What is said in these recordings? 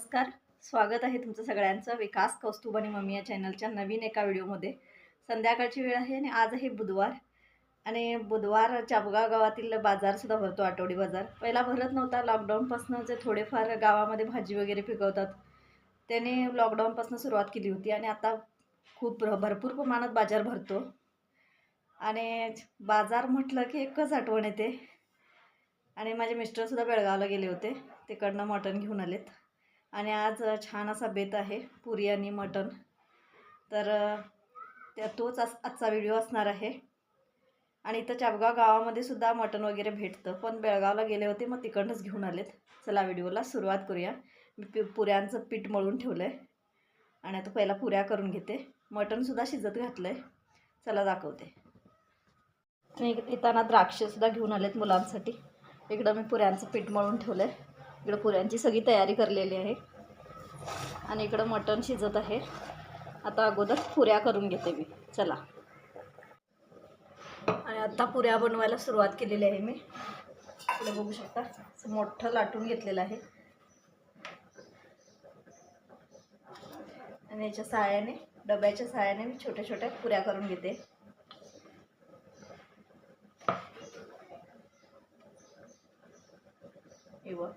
नमस्कार. स्वागत आहे तुमचं सगळ्यांचं विकास कौस्तुभ आणि मम्मी या चॅनलच्या नवीन एका व्हिडिओमध्ये. संध्याकाळची वेळ आहे आणि आज आहे बुधवार. आणि बुधवार चाबगाव गावातील बाजारसुद्धा भरतो आठवडी बाजार. पहिला भरत नव्हता लॉकडाऊनपासून जे थोडेफार गावामध्ये भाजी वगैरे पिकवतात त्याने लॉकडाऊनपासून सुरुवात केली होती. आणि आता खूप भरपूर प्रमाणात बाजार भरतो. आणि बाजार म्हटलं की एकच आठवण येते. आणि माझे मिस्टरसुद्धा बेळगावला गेले होते. तिकडनं मटण घेऊन आलेत. आणि आज छान असा बेत आहे पुरी आणि मटण. तर त्या तोच आज आजचा व्हिडिओ असणार आहे. आणि इथं चापगाव गावामध्ये सुद्धा मटण वगैरे भेटतं. पण बेळगावला गेले होते मग तिकडनंच घेऊन आलेत. चला व्हिडिओला सुरुवात करूया. मी पि पुऱ्यांचं पीठ मळून ठेवलं आहे आणि आता पहिला पुऱ्या करून घेते. मटणसुद्धा शिजत घातलं आहे चला दाखवते. आणि येताना द्राक्षसुद्धा घेऊन आलेत मुलांसाठी. इकडं मी पुऱ्यांचं पीठ मळून ठेवलं आहे इकडं पुऱ्यांची सगळी तयारी करलेली आहे. आणि इकडं मटण शिजत आहे. आता अगोदर पुऱ्या करून घेते मी. चला. आणि आता पुऱ्या बनवायला सुरुवात केलेली आहे मी. इकडे बघू शकता मोठं लाटून घेतलेलं आहे. आणि याच्या सहाय्याने डब्याच्या सहाय्याने मी छोट्या छोट्या पुऱ्या करून घेते. इवं.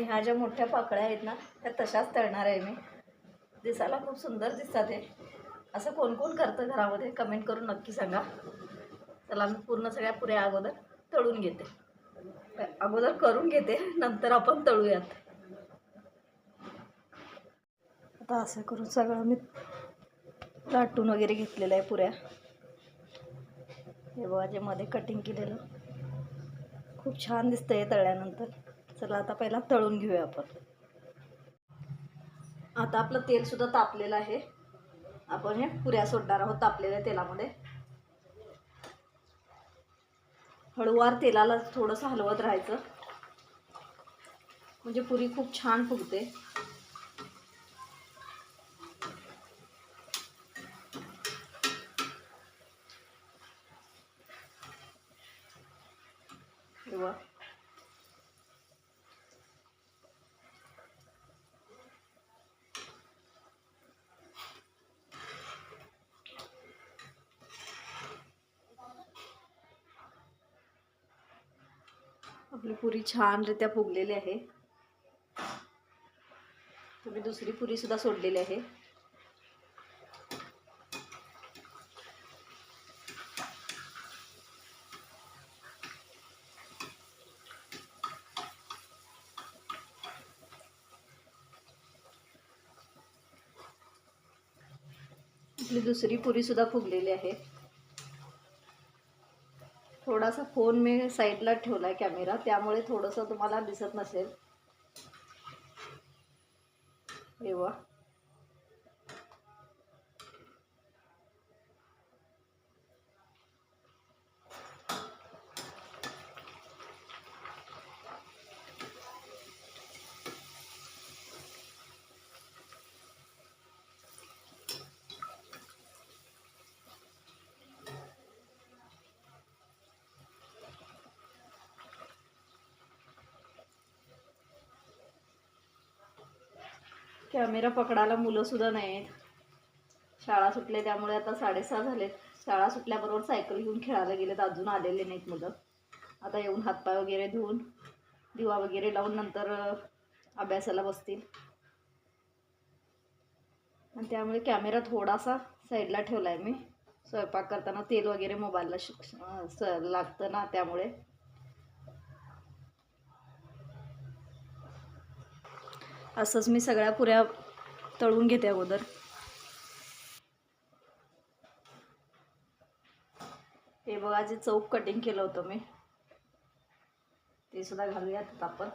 आणि ह्या ज्या मोठ्या पाकळ्या आहेत ना त्या तशाच तळणार आहे मी. दिसायला खूप सुंदर दिसतात हे. असं कोण कोण करतं घरामध्ये? कमेंट करून नक्की सांगा. चला मी पूर्ण सगळ्या पुऱ्या अगोदर तळून घेते. अगोदर करून घेते नंतर आपण तळूयात. आता असं करून सगळं मी लाटून वगैरे घेतलेलं आहे पुऱ्या. हे बघा जे मध्ये कटिंग केलेलं. खूप छान दिसतं आहे तळल्यानंतर. चला आता पहिला तळून घेऊया आपण. आता आपलं तेलसुद्धा तापलेलं आहे. आपण हे पुऱ्या सोडणार आहोत तापलेल्या तेलामध्ये. हळूवार तेलाला थोडंसं हलवत राहायचं. म्हणजे पुरी खूप छान फुगते. किंवा आपली पुरी छानरित्या फुगलेली आहे. तुम्ही दुसरी पुरीसुद्धा सोडलेली आहे. आपली दुसरी पुरीसुद्धा फुगलेली आहे. थोडासा फोन मी साईडला ठेवला आहे कॅमेरा त्यामुळे थोडंसं तुम्हाला दिसत नसेल. एव्हा कॅमेरा पकडायला मुलंसुद्धा नाही आहेत शाळा सुटले त्यामुळे आता साडेसहा झालेत. शाळा सुटल्याबरोबर सायकल घेऊन खेळायला गेलेत अजून आलेले नाहीत मुलं. आता येऊन हातपाय वगैरे धुवून दिवा वगैरे लावून नंतर अभ्यासाला बसतील. आणि त्यामुळे कॅमेरा थोडासा साईडला ठेवला आहे मी. स्वयंपाक करताना तेल वगैरे मोबाईलला शिक लागतं ना त्यामुळे. असंच मी सगळ्या पुऱ्या तळून घेते अगोदर. हे बघा जे चौक कटिंग केलं होतं मी. ते सुद्धा घालूयात आपण.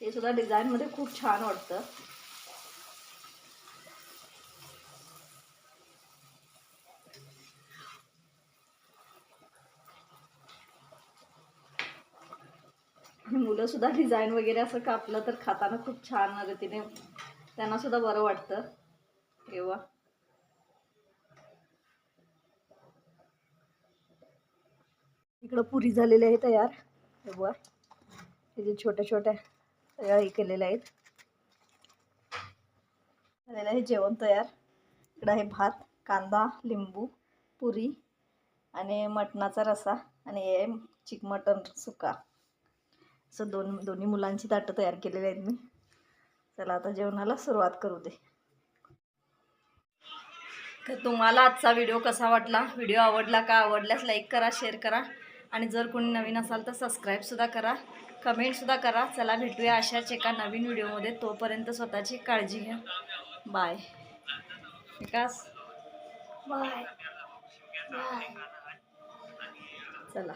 ते सुद्धा डिझाईनमध्ये खूप छान वाटतं. मुलं सुद्धा डिझाईन वगैरे असं कापलं तर खाताना खूप छान रीतीने त्यांनासुद्धा बरं वाटतं. तेव्हा इकडं पुरी झालेली आहे तयार. हे जे छोट्या छोट्या तयार हे केलेल्या आहेत. झालेलं आहे जेवण तयार. इकडं आहे भात कांदा लिंबू पुरी आणि मटणाचा रसा आणि हे चिक मटण सुका. असं दोन दोन्ही मुलांची ताटं तयार केलेली आहेत मी. चला आता जेवणाला सुरुवात करू दे. तर तुम्हाला आजचा व्हिडिओ कसा वाटला? व्हिडिओ आवडला का? आवडल्यास लाईक करा शेअर करा. आणि जर कोणी नवीन असाल तर सबस्क्राईबसुद्धा करा. कमेंटसुद्धा करा. चला भेटूया अशाच एका नवीन व्हिडिओमध्ये. तोपर्यंत स्वतःची काळजी घ्या. बाय विकास? बाय बाय चला.